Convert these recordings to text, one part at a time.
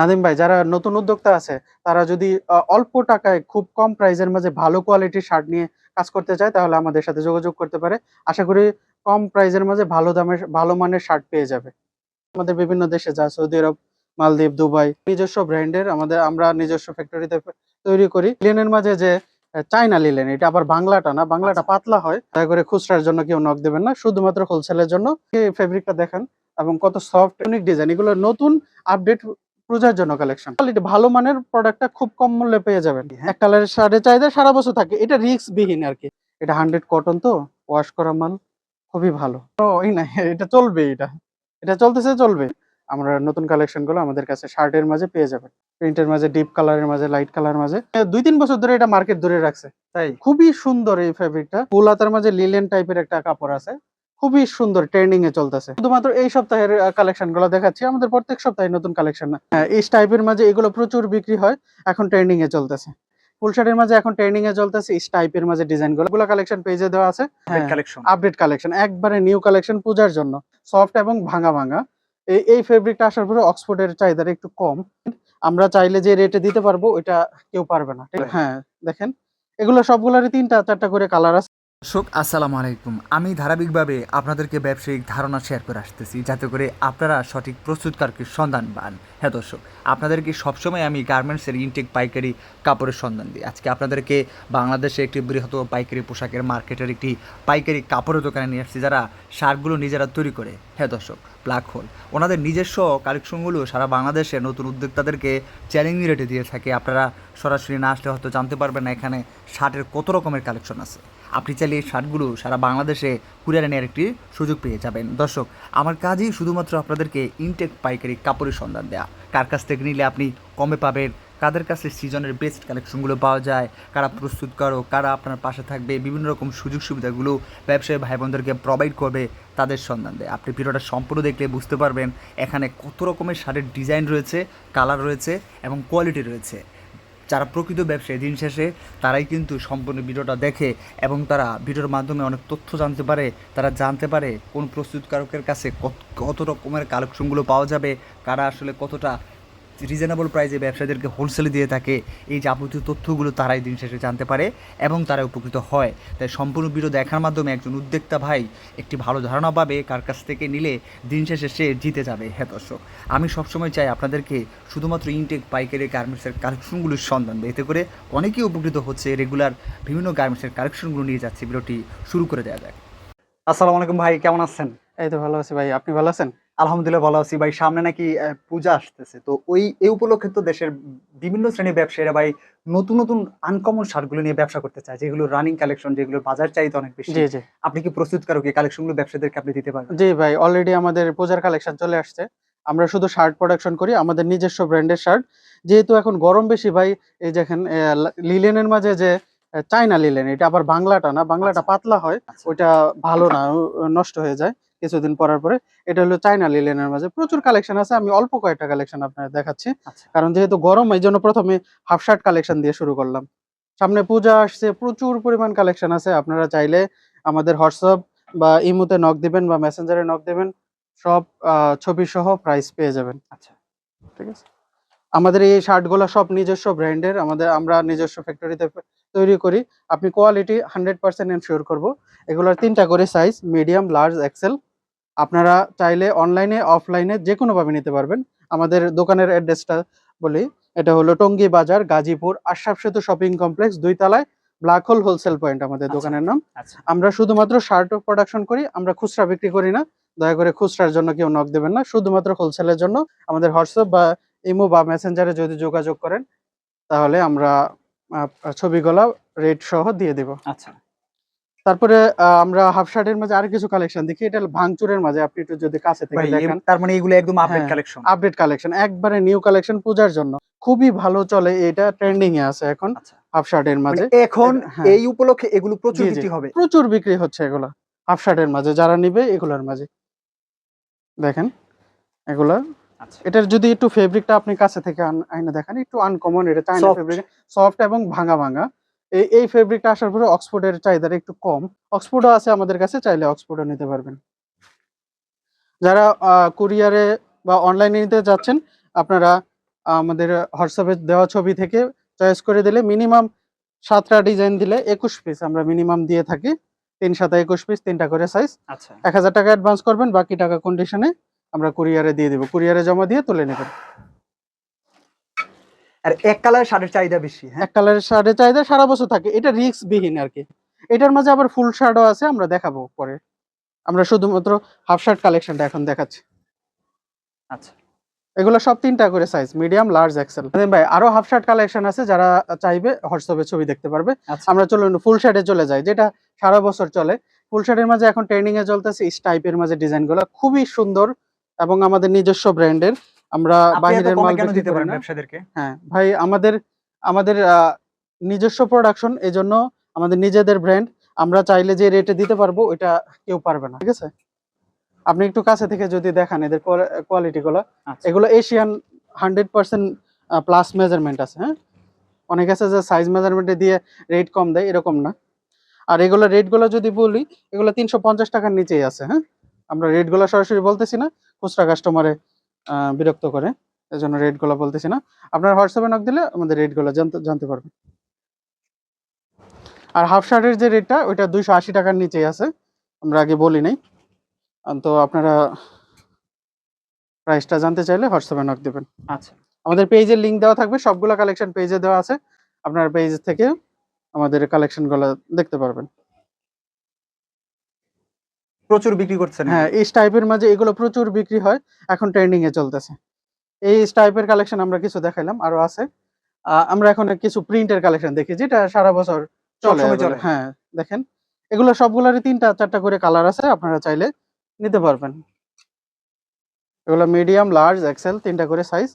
নাদিম ভাই যারা নতুন উদ্যোক্তা আছে তারা যদি অল্প টাকায় খুব কম প্রাইসের মাঝে ভালো কোয়ালিটির শার্ট নিয়ে কাজ করতে চায় তাহলে আমাদের সাথে যোগাযোগ করতে পারে। আশা করি কম প্রাইসের মাঝে ভালো দামের ভালো মানের শার্ট পেয়ে যাবে। আমাদের বিভিন্ন দেশে যা সৌদি আরব মালদ্বীপ দুবাই নিজস্ব ব্র্যান্ডের আমাদের আমরা নিজস্ব ফ্যাক্টরিতে তৈরি করি। লিলেনের মাঝে যে চাইনা লিলেন এটা আবার বাংলাটা না বাংলাটা পাতলা হয়। দয়া করে খুচরার জন্য কেউ নক দেবেন না শুধুমাত্র হোলসেলের জন্য। এই ফেব্রিকটা দেখেন এবং কত সফট ইউনিক ডিজাইন এগুলো নতুন আপডেট পূজার জন্য কালেকশন কোয়ালিটি ভালো মানের প্রোডাক্টটা খুব কম মূল্যে পেয়ে যাবেন। এক কালারের শার্টের চাহিদা সারা বছর থাকে। এটা রিস্ক বিহীন আর কি। এটা হান্ড্রেড কটন তো ওয়াশ করা মাল খুবই ভালো। ওই না এটা চলবে এটা। এটা চলতেছে চলবে। আমরা নতুন কালেকশনগুলো আমাদের কাছে শার্টের মাঝে পেয়ে যাবেন। প্রিন্টের মাঝে ডিপ কালারের মাঝে লাইট কালার মাঝে। দুই তিন বছর ধরে এটা মার্কেট ধরে রাখছে। তাই? খুবই সুন্দর এই ফেব্রিকটা ফুলাতার মাঝে লিলেন টাইপের একটা কাপড় আছে। খুবই সুন্দর ট্রেন্ডিং এ চলতেছে। শুধুমাত্র এই সপ্তাহের কালেকশনগুলো দেখাচ্ছি আমাদের প্রত্যেক সপ্তাহে নতুন কালেকশন হ্যাঁ এই টাইপের মাঝে এগুলো প্রচুর বিক্রি হয় এখন ট্রেন্ডিং এ চলতেছে। ফুল শার্টের মাঝে এখন ট্রেন্ডিং এ চলতেছে এই টাইপের মাঝে ডিজাইনগুলো। কালেকশন পেজে দেওয়া আছে। হ্যাঁ আপডেট কালেকশন একবারে নিউ কালেকশন পূজার জন্য। সফট এবং ভাঙা ভাঙা। এই এই ফেব্রিকটা আসার পরে অক্সফোর্ডের চাহিদাটা একটু কম। আমরা চাইলে যে রেটে দিতে পারব ওইটা কেউ পারবে না। হ্যাঁ দেখেন এগুলো সবগুলোরই তিনটা চারটা করে কালার আছে। দর্শক, আসসালামু আলাইকুম। আমি ধারাবাহিকভাবে আপনাদেরকে ব্যবসায়িক ধারণা শেয়ার করে আসতেছি, যাতে করে আপনারা সঠিক প্রস্তুতকারকে সন্ধান পান। হ্যাঁ দর্শক, আপনাদেরকে সবসময় আমি গার্মেন্টসের ইনটেক পাইকারি কাপড়ের সন্ধান দিই। আজকে আপনাদেরকে বাংলাদেশে একটি বৃহৎ পাইকারি পোশাকের মার্কেটের একটি পাইকারি কাপড়ের দোকানে নিয়ে আসছি, যারা শার্টগুলো নিজেরা তৈরি করে। হ্যাঁ দর্শক ব্ল্যাক হোল ওনাদের নিজস্ব কালেকশনগুলো সারা বাংলাদেশে নতুন উদ্যোক্তাদেরকে চ্যালেঞ্জিং রেটে দিয়ে থাকে। আপনারা সরাসরি না আসলে হয়তো জানতে পারবেন না এখানে শার্টের কত রকমের কালেকশন আছে। আপনি চাইলে এই শার্টগুলো সারা বাংলাদেশে কুরিয়ারে নেওয়ার একটি সুযোগ পেয়ে যাবেন। দর্শক, আমার কাজই শুধুমাত্র আপনাদেরকে ইনটেক পাইকারি কাপড়ের সন্ধান দেওয়া কার কাছ থেকে নিলে আপনি কমে পাবেন, কাদের কাছে সিজনের বেস্ট কালেকশনগুলো পাওয়া যায়, কারা প্রস্তুত করো, কারা আপনার পাশে থাকবে, বিভিন্ন রকম সুযোগ সুবিধাগুলো ব্যবসায়ী ভাই বোনদেরকে প্রোভাইড করবে, তাদের সন্ধান দেয়। আপনি ভিডিওটা সম্পূর্ণ দেখলে বুঝতে পারবেন এখানে কত রকমের শার্টের ডিজাইন রয়েছে কালার রয়েছে এবং কোয়ালিটি রয়েছে। যারা প্রকৃত ব্যবসায়ী, দিন শেষে তারাই কিন্তু সম্পূর্ণ ভিডিওটা দেখে এবং তারা ভিডিওর মাধ্যমে অনেক তথ্য জানতে পারে, তারা জানতে পারে কোন প্রস্তুতকারকের কাছে কত রকমের কালেকশনগুলো পাওয়া যাবে, কারা আসলে কতটা রিজনেবল প্রাইসে ব্যবসায়ীদেরকে হোলসেলে দিয়ে থাকে এই যাবতীয় তথ্যগুলো তারাই দিন শেষে জানতে পারে এবং তারা উপকৃত হয়। তাই সম্পূর্ণ ভিডিও দেখার মাধ্যমে একজন উদ্যোক্তা ভাই একটি ভালো ধারণা পাবে কার কাছ থেকে নিলে দিন শেষে সে জিতে যাবে। হ্যাঁ দর্শক আমি সবসময় চাই আপনাদেরকে শুধুমাত্র ইনটেক পাইকারি গার্মেন্টসের কালেকশনগুলোর সন্ধান দেয়। এতে করে অনেকেই উপকৃত হচ্ছে রেগুলার বিভিন্ন গার্মেন্টসের কালেকশনগুলো নিয়ে যাচ্ছে। ভিডিওটি শুরু করে দেওয়া যায় আসসালামু আলাইকুম ভাই কেমন আছেন? এই তো ভালো আছি ভাই আপনি ভালো আছেন? আলহামদুলিল্লাহ ভালো আছি। ভাই সামনে নাকি পূজা আসতেছে। তো ওই এই উপলক্ষে তো দেশের বিভিন্ন শ্রেণির ব্যবসায়ীরা ভাই নতুন নতুন আনকমন শার্টগুলো নিয়ে ব্যবসা করতে চায় যেগুলো রানিং কালেকশন যেগুলো বাজার চাহিদা অনেক বেশি। জি জি। আপনি কি প্রস্তুত প্রস্তুতকারক এই কালেকশনগুলো ব্যবসায়ীদেরকে আপনি দিতে পারবেন? জি ভাই অলরেডি আমাদের পূজার কালেকশন চলে আসছে। আমরা শুধু শার্ট প্রোডাকশন করি আমাদের নিজস্ব ব্র্যান্ডের শার্ট। যেহেতু এখন গরম বেশি ভাই এই দেখেন লিলেনের মাঝে যে চায়না লিলেন এটা আবার বাংলাটা না বাংলাটা আচ্ছা। পাতলা হয় আচ্ছা। ওইটা ভালো না নষ্ট হয়ে যায়। কিছুদিন পরার পরে এটা হলো চায়না লিলেনের মাঝে প্রচুর কালেকশন আছে। আমি অল্প কয়েকটা কালেকশন আপনাদের দেখাচ্ছি। আচ্ছা। কারণ যেহেতু গরম এই জন্য প্রথমে হাফ শার্ট কালেকশন দিয়ে শুরু করলাম। সামনে পূজা আসছে প্রচুর পরিমাণ কালেকশন আছে। আপনারা চাইলে আমাদের হোয়াটসঅ্যাপ বা ইমোতে নক দিবেন বা মেসেঞ্জারে নক দিবেন। সব ছবি সহ প্রাইস পেয়ে যাবেন। আচ্ছা। ঠিক আছে। আমাদের এই শার্টগুলো সব নিজস্ব ব্র্যান্ডের আমাদের আমরা নিজস্ব ফ্যাক্টরিতে তৈরি করি। আপনি কোয়ালিটি হান্ড্রেড পার্সেন্ট এনশিওর করব। এগুলোর তিনটা করে সাইজ মিডিয়াম লার্জ এক্সেল আপনারা চাইলে অনলাইনে অফলাইনে যে কোনোভাবে নিতে পারবেন। আমাদের দোকানের অ্যাড্রেসটা বলি এটা হলো টঙ্গী বাজার গাজীপুর আশরাফ সেতু শপিং কমপ্লেক্স দুই তলায় ব্ল্যাক হোল হোলসেল পয়েন্ট আমাদের আচ্ছা। দোকানের নাম। আচ্ছা। আমরা শুধুমাত্র শার্ট প্রোডাকশন করি আমরা খুচরা বিক্রি করি না। দয়া করে খুচরার জন্য কেউ নক দেবেন না শুধুমাত্র হোলসেলের জন্য। আমাদের হোয়াটসঅ্যাপ বা ইমো বা মেসেঞ্জারে যদি যোগাযোগ করেন তাহলে আমরা ছবিগুলা রেট সহ দিয়ে দেব। আচ্ছা। তারপরে আমরা হাফ শার্টের মাঝে আর কিছু কালেকশন দেখি। এটা ভাঙচুরের মাঝে আপনি একটু যদি কাছে থেকে দেখেন। তার মানে এগুলো একদম আপডেট কালেকশন আপডেট কালেকশন একবারে নিউ কালেকশন পূজার জন্য। খুবই ভালো চলে এটা ট্রেন্ডিং এ আছে এখন আচ্ছা। হাফ শার্টের মাঝে। মানে এখন হ্যাঁ। এই উপলক্ষে এগুলো প্রচুর। বিক্রি হবে? প্রচুর বিক্রি হচ্ছে এগুলা হাফ শার্টের মাঝে। যারা নিবে এগুলার মাঝে। দেখেন এগুলা। আচ্ছা। এটার যদি একটু ফেব্রিকটা আপনি কাছে থেকে আইনা দেখেন একটু আনকমন এটা চাইনা ফেব্রিক সফট এবং ভাঙা ভাঙা। এই এই ফেব্রিকটা আসার পরে অক্সফোর্ডের চাহিদাটা একটু কম। অক্সফোর্ডও আছে আমাদের কাছে চাইলে অক্সফোর্ডও নিতে পারবেন। যারা কুরিয়ারে বা অনলাইনে নিতে যাচ্ছেন আপনারা আমাদের হোয়াটসঅ্যাপে দেওয়া ছবি থেকে চয়েস করে দিলে মিনিমাম সাতটা ডিজাইন দিলে একুশ পিস আমরা মিনিমাম দিয়ে থাকি। তিন সাথে একুশ পিস তিনটা করে সাইজ আচ্ছা। এক হাজার টাকা অ্যাডভান্স করবেন বাকি টাকা কন্ডিশনে আমরা কুরিয়ারে দিয়ে দেবো। কুরিয়ারে জমা দিয়ে তুলে নেবেন। আর এক কালার শার্টের চাহিদা বেশি হ্যাঁ? এক কালারের শার্টের চাহিদা সারা বছর থাকে। এটা রিক্স বিহীন আর কি। এটার মাঝে আবার ফুল শার্টও আছে আমরা দেখাবো পরে। আমরা শুধুমাত্র হাফ শার্ট কালেকশনটা এখন দেখাচ্ছি। আচ্ছা। এগুলো সব তিনটা করে সাইজ মিডিয়াম লার্জ এক্সেল ভাই আরও হাফ শার্ট কালেকশন আছে যারা চাইবে হোয়াটসঅ্যাপে ছবি দেখতে পারবে। আচ্ছা। আমরা চলুন ফুল শার্টে চলে যাই যেটা সারা বছর চলে। ফুল শার্টের মাঝে এখন ট্রেন্ডিং এ চলতেছে ইস টাইপের মাঝে ডিজাইনগুলো। খুবই সুন্দর এবং আমাদের নিজস্ব ব্র্যান্ডের আমরা বাহিরের মাল কেন দিতে পারেন ব্যবসাদেরকে? হ্যাঁ ভাই আমাদের আমাদের নিজস্ব প্রোডাকশন এই জন্য আমাদের নিজেদের ব্র্যান্ড আমরা চাইলে যে রেটে দিতে পারব ওইটা কেউ পারবে না ঠিক আছে? আপনি একটু কাছে থেকে যদি দেখান এদের কোয়ালিটি গুলো। আচ্ছা। এগুলো Asian hundred percent plus measurement আছে হ্যাঁ? অনেক আছে যে সাইজ মেজারমেন্টে দিয়ে রেট কম দেয় এরকম না। আর এগুলো রেটগুলো যদি বলি এগুলো তিনশো পঞ্চাশ টাকার নিচেই আছে হ্যাঁ? আমরা রেটগুলো সরাসরি বলতেছি না খুচরা কাস্টমারে বিরক্ত করে। এই জন্য রেটগুলো বলতেছি না। আপনার হোয়াটসঅ্যাপে নক দিলে আমাদের রেটগুলো জানতে জানতে পারবেন। আর হাফ শার্টের যে রেটটা ওইটা দুইশো আশি টাকার নিচেই আছে। আমরা আগে বলি নাই। তো আপনারা প্রাইসটা জানতে চাইলে হোয়াটসঅ্যাপে নক দেবেন। আচ্ছা। আমাদের পেজের লিঙ্ক দেওয়া থাকবে। সবগুলো কালেকশন পেজে দেওয়া আছে। আপনার পেজ থেকে আমাদের কালেকশনগুলো দেখতে পারবেন। প্রচুর বিক্রি করছেন হ্যাঁ এই টাইপের মাঝে এগুলো প্রচুর বিক্রি হয় এখন ট্রেন্ডিং এ চলতেছে। এই টাইপের কালেকশন আমরা কিছু দেখাইলাম আরও আছে। আমরা এখন কিছু প্রিন্টের কালেকশন দেখি যেটা সারা বছর চলে চলে। হ্যাঁ দেখেন এগুলো সবগুলোরই তিনটা চারটা করে কালার আছে আপনারা চাইলে নিতে পারবেন। এগুলো মিডিয়াম লার্জ এক্সেল তিনটা করে সাইজ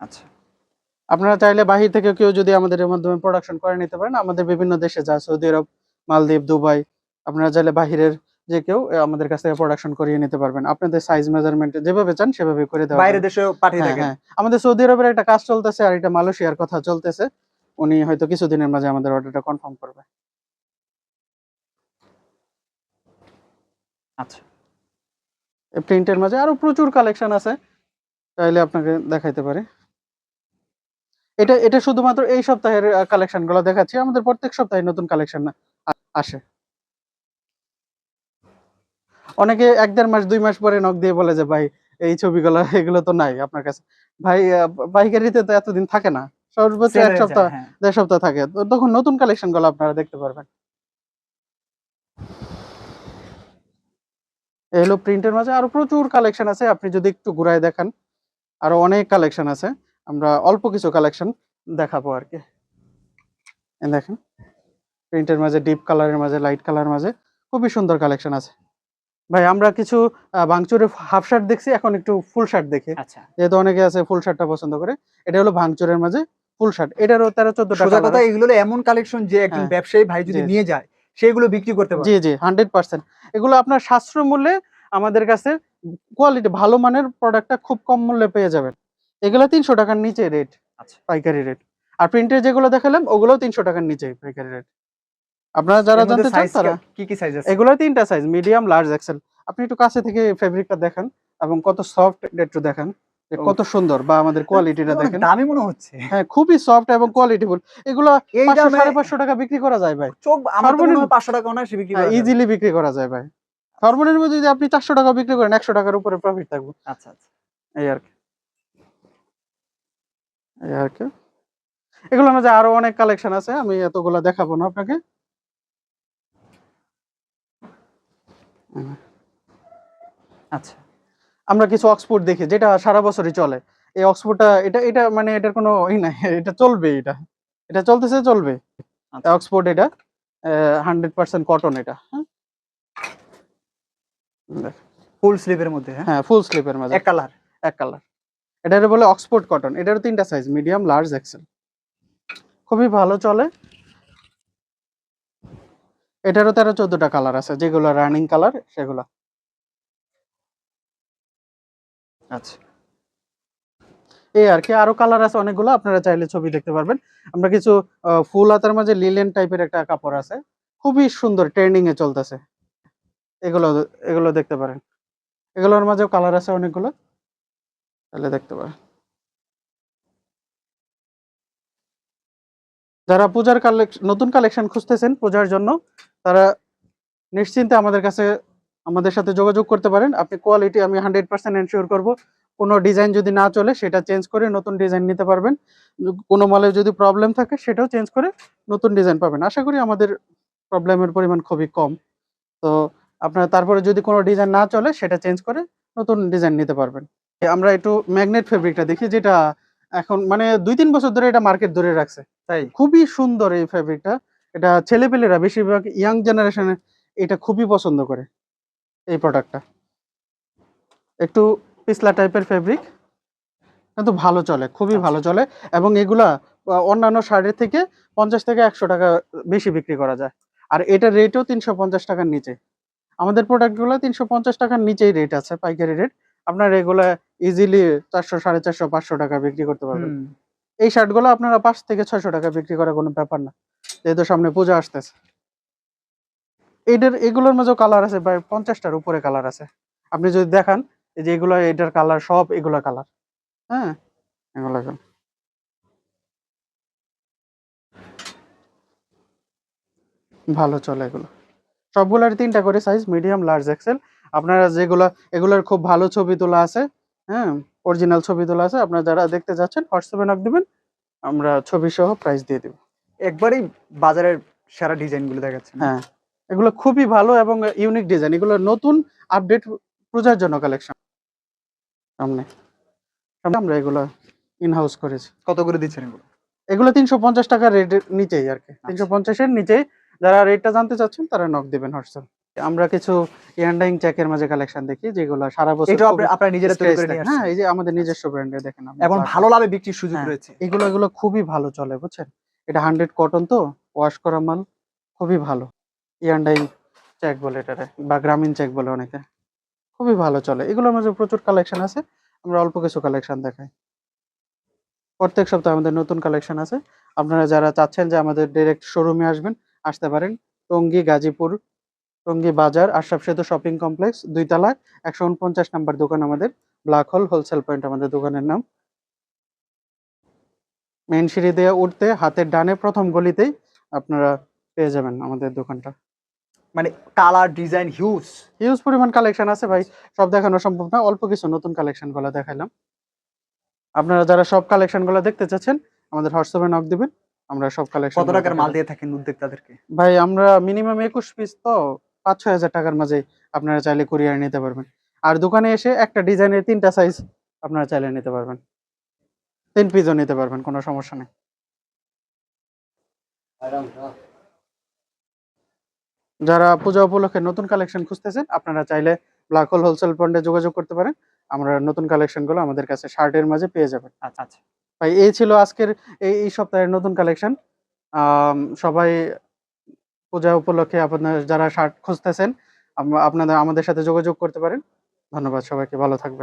আচ্ছা। আপনারা চাইলে বাহির থেকে কেউ যদি আমাদের এর মাধ্যমে প্রোডাকশন করে নিতে পারেন আমাদের বিভিন্ন দেশে যা সৌদি আরব মালদ্বীপ দুবাই আপনারা চাইলে বাহিরের যে কেউ আমাদের কাছ থেকে প্রোডাকশন করিয়ে নিতে পারবেন। আপনাদের সাইজ মেজারমেন্ট যেভাবে চান সেভাবে করে দেওয়া বাইরে। দেশেও পাঠিয়ে হ্যাঁ, থাকেন। হ্যাঁ। আমাদের সৌদি আরবের একটা কাজ চলতেছে আর এটা মালয়েশিয়ার কথা চলতেছে। উনি হয়তো কিছুদিনের মাঝে আমাদের অর্ডারটা কনফার্ম করবে। আচ্ছা। প্রিন্টের মাঝে আরও প্রচুর কালেকশন আছে। চাইলে আপনাকে দেখাইতে পারে। এটা এটা শুধুমাত্র এই সপ্তাহের কালেকশনগুলো দেখাচ্ছি। আমাদের প্রত্যেক সপ্তাহে নতুন কালেকশন আসে। অনেকে এক দেড় মাস দুই মাস পরে নক দিয়ে বলে যে ভাই এই ছবিগুলো এগুলো তো নাই আপনার কাছে। ভাই পাইকারিতে তো এতদিন থাকে না। সর্বোচ্চ এক সপ্তাহ হ্যাঁ। দেড় সপ্তাহ থাকে। তো তখন নতুন কালেকশনগুলো আপনারা দেখতে পারবেন। এই হলো প্রিন্টের মাঝে আরও প্রচুর কালেকশন আছে। আপনি যদি একটু ঘুরায় দেখান আরও অনেক কালেকশন আছে। আমরা অল্প কিছু কালেকশন দেখাবো আর কি। দেখেন প্রিন্টের মাঝে ডিপ কালারের মাঝে লাইট কালার মাঝে খুবই সুন্দর কালেকশন আছে। ভাই আমরা কিছু আহ, ভাঙচুরে হাফ শার্ট দেখছি এখন একটু ফুল শার্ট দেখি। আচ্ছা। যেহেতু অনেকে আছে ফুল শার্টটা পছন্দ করে এটা হলো ভাঙচুরের মাঝে ফুল শার্ট এটারও তেরো চোদ্দ টাকা কথা এগুলো এমন কালেকশন যে একজন হ্যাঁ। ব্যবসায়ী ভাই যদি নিয়ে যায় সেগুলো বিক্রি করতে পারে জি জি হান্ড্রেড পার্সেন্ট এগুলো আপনার সাশ্রয় মূল্যে আমাদের কাছে কোয়ালিটি ভালো মানের প্রোডাক্টটা খুব কম মূল্যে পেয়ে যাবেন। এগুলো তিনশো টাকার নিচে রেট আচ্ছা। পাইকারি রেট আর প্রিন্টের যেগুলো দেখালাম ওগুলো তিনশো টাকার নিচে পাইকারি রেট আপনারা যারা জানতে চান তারা কি কি সাইজ আছে? এগুলো তিনটা সাইজ মিডিয়াম লার্জ এক্সেল আপনি একটু কাছে থেকে ফেব্রিকটা দেখেন এবং কত সফট একটু দেখেন কত সুন্দর বা আমাদের কোয়ালিটিটা দেখেন। দামি মনে হচ্ছে। হ্যাঁ খুবই সফট এবং কোয়ালিটিফুল এগুলো সাড়ে পাঁচশো টাকা বিক্রি করা যায় ভাই। চোখ আমার মনে সর্বনিম্ন- হয় পাঁচশো টাকা অনায়াসে বিক্রি করা ইজিলি বিক্রি করা যায় ভাই। সর্বনিম্ন যদি আপনি চারশো টাকা বিক্রি করেন একশো টাকার উপরে প্রফিট থাকবে। আচ্ছা আচ্ছা। এই আর কি। এই আর কি। এগুলোর মাঝে আরও অনেক কালেকশন আছে আমি এতগুলো দেখাবো না আপনাকে। আচ্ছা আমরা কিছু অক্সফোর্ড দেখি যেটা সারা বছরই চলে। এই অক্সফোর্ডটা এটা এটা মানে এটার কোনো ই নাই এটা চলবে এটা। এটা চলতেছে চলবে। আচ্ছা। অক্সফোর্ড এটা হান্ড্রেড পার্সেন্ট কটন এটা হ্যাঁ? ফুল স্লিপের মধ্যে হ্যাঁ? হ্যাঁ ফুল স্লিপের মাঝে এক কালার এক কালার এটার বলে অক্সফোর্ড কটন। এটারও তিনটা সাইজ মিডিয়াম লার্জ এক্সেল খুবই ভালো চলে। এটারও তেরো চোদ্দটা কালার আছে, যেগুলো রানিং কালার সেগুলো। আচ্ছা। এই আর কি, আরও কালার আছে অনেকগুলো, আপনারা চাইলে ছবি দেখতে পারবেন। আমরা কিছু ফুল হাতার মাঝে লিলেন টাইপের একটা কাপড় আছে। খুবই সুন্দর ট্রেন্ডিং এ চলতেছে। এগুলো এগুলো দেখতে পারেন। এগুলোর মাঝেও কালার আছে অনেকগুলো। তাহলে দেখতে পারেন যারা পূজার কালেকশন নতুন কালেকশন খুঁজতেছেন পূজার জন্য, তারা নিশ্চিন্তে আমাদের কাছে, আমাদের সাথে যোগাযোগ করতে পারেন। আপনি কোয়ালিটি আমি হান্ড্রেড পার্সেন্ট এনশিওর করব। কোনো ডিজাইন যদি না চলে, সেটা চেঞ্জ করে নতুন ডিজাইন নিতে পারবেন। কোনো মালে যদি প্রবলেম থাকে, সেটাও চেঞ্জ করে নতুন ডিজাইন পাবেন। আশা করি আমাদের প্রবলেমের পরিমাণ খুবই কম। তো আপনার তারপরে যদি কোনো ডিজাইন না চলে, সেটা চেঞ্জ করে নতুন ডিজাইন নিতে পারবেন। আমরা একটু ম্যাগনেট ফেব্রিকটা দেখি যেটা এখন মানে দুই তিন বছর ধরে এটা মার্কেট ধরে রাখছে। তাই? খুবই সুন্দর এই ফেব্রিকটা। এটা ছেলেপেলেরা বেশিরভাগ ইয়াং জেনারেশনে এটা খুবই পছন্দ করে এই প্রোডাক্টটা একটু পিছলা টাইপের ফেব্রিক কিন্তু ভালো চলে খুবই ভালো চলে। এবং এগুলা অন্যান্য শাড়ির থেকে পঞ্চাশ থেকে একশো টাকা বেশি বিক্রি করা যায়। আর এটার রেটও তিনশো পঞ্চাশ টাকার নিচে। আমাদের প্রোডাক্টগুলো তিনশো পঞ্চাশ টাকার নিচেই রেট আছে পাইকারি রেট আপনার এগুলা ইজিলি চারশো সাড়ে চারশো পাঁচশো টাকা বিক্রি করতে পারবেন। এই শার্টগুলো আপনারা পাঁচ থেকে ছয়শো টাকা বিক্রি করা কোনো ব্যাপার না। যেহেতু সামনে পূজা আসতেছে। এটার এগুলোর মাঝেও কালার আছে প্রায় পঞ্চাশটার উপরে কালার আছে। আপনি যদি দেখান এই যে এগুলো এটার কালার সব এগুলো কালার হ্যাঁ? এগুলো এগুলো। ভালো চলে এগুলো। সবগুলোর তিনটা করে সাইজ মিডিয়াম লার্জ এক্সেল আপনারা যেগুলো এগুলোর খুব ভালো ছবি তোলা আছে হ্যাঁ অরিজিনাল ছবি তোলা আছে আপনারা যারা দেখতে যাচ্ছেন হোয়াটসঅ্যাপে নক দিবেন আমরা ছবি সহ প্রাইস দিয়ে দিব। একবারেই বাজারের সেরা ডিজাইনগুলো দেখাচ্ছেন। হ্যাঁ এগুলো খুবই ভালো এবং ইউনিক ডিজাইন এগুলো নতুন আপডেট পূজার জন্য কালেকশন সামনে আমরা এগুলো ইন হাউস করেছি। কত করে দিচ্ছেন এগুলো? এগুলো তিনশো পঞ্চাশ টাকার রেটের নিচেই আর কি। তিনশো পঞ্চাশের নিচেই যারা রেটটা জানতে চাচ্ছেন তারা নক দেবেন হোয়াটসঅ্যাপ। আমরা কিছু ইয়ান্ডাইং চেকের মাঝে কালেকশন দেখি যেগুলো সারা বছর এটা আপনারা নিজেরা তৈরি করে নিয়ে। হ্যাঁ এই যে আমাদের নিজস্ব ব্র্যান্ডে দেখেন আপনি। এবং ভালো লাভে বিক্রির সুযোগ হ্যাঁ। রয়েছে। এগুলো এগুলো খুবই ভালো চলে বুঝছেন? এটা হান্ড্রেড কটন তো ওয়াশ করা মাল খুবই ভালো। ইয়ান্ডাইং চেক বলে এটারে বা গ্রামীণ চেক বলে অনেকে। খুবই ভালো চলে। এগুলোর মাঝে প্রচুর কালেকশন আছে আমরা অল্প কিছু কালেকশন দেখাই। প্রত্যেক সপ্তাহে আমাদের নতুন কালেকশন আছে। আপনারা যারা চাচ্ছেন যে আমাদের ডাইরেক্ট শোরুমে আসবেন আসতে পারেন। টঙ্গী গাজীপুর টঙ্গী বাজার আশরাফ সেতু শপিং কমপ্লেক্স দুই তলায় একশো উনপঞ্চাশ নাম্বার দোকান আমাদের ব্ল্যাক হোল হোলসেল পয়েন্ট আমাদের দোকানের নাম। মেন সিঁড়ি দিয়ে উঠতে হাতের ডানে প্রথম গলিতেই আপনারা পেয়ে যাবেন আমাদের দোকানটা। মানে কালার ডিজাইন হিউজ। হিউজ পরিমাণ কালেকশন আছে ভাই সব দেখানো সম্ভব না অল্প কিছু নতুন কালেকশনগুলো দেখাইলাম আপনারা যারা সব কালেকশনগুলো দেখতে চাচ্ছেন আমাদের হোয়াটসঅ্যাপে নক দিবেন আমরা সব কালেকশন কত টাকার মাল দিয়ে থাকেন উদ্যোক্তাদেরকে? ভাই আমরা মিনিমাম একুশ পিস তো পাঁচ ছয় হাজার টাকার মাঝে আপনারা চাইলে কুরিয়ার নিতে পারবেন। আর দোকানে এসে একটা ডিজাইনের তিনটা সাইজ আপনারা চাইলে নিতে পারবেন। তিন পিসও নিতে পারবেন কোনো সমস্যা নেই। যারা পূজা উপলক্ষে নতুন কালেকশন খুঁজতেছেন আপনারা চাইলে ব্ল্যাক হোল হোলসেল পয়েন্টে যোগাযোগ করতে পারেন। আমরা নতুন কালেকশনগুলো আমাদের কাছে শার্টের মাঝে পেয়ে যাবেন। আচ্ছা আচ্ছা। ভাই এই ছিল আজকের এই এই সপ্তাহের নতুন কালেকশন সবাই পূজা উপলক্ষে আপনার যারা শার্ট খুঁজতেছেন আপনাদের আমাদের সাথে যোগাযোগ করতে পারেন। ধন্যবাদ সবাইকে, ভালো থাকবেন।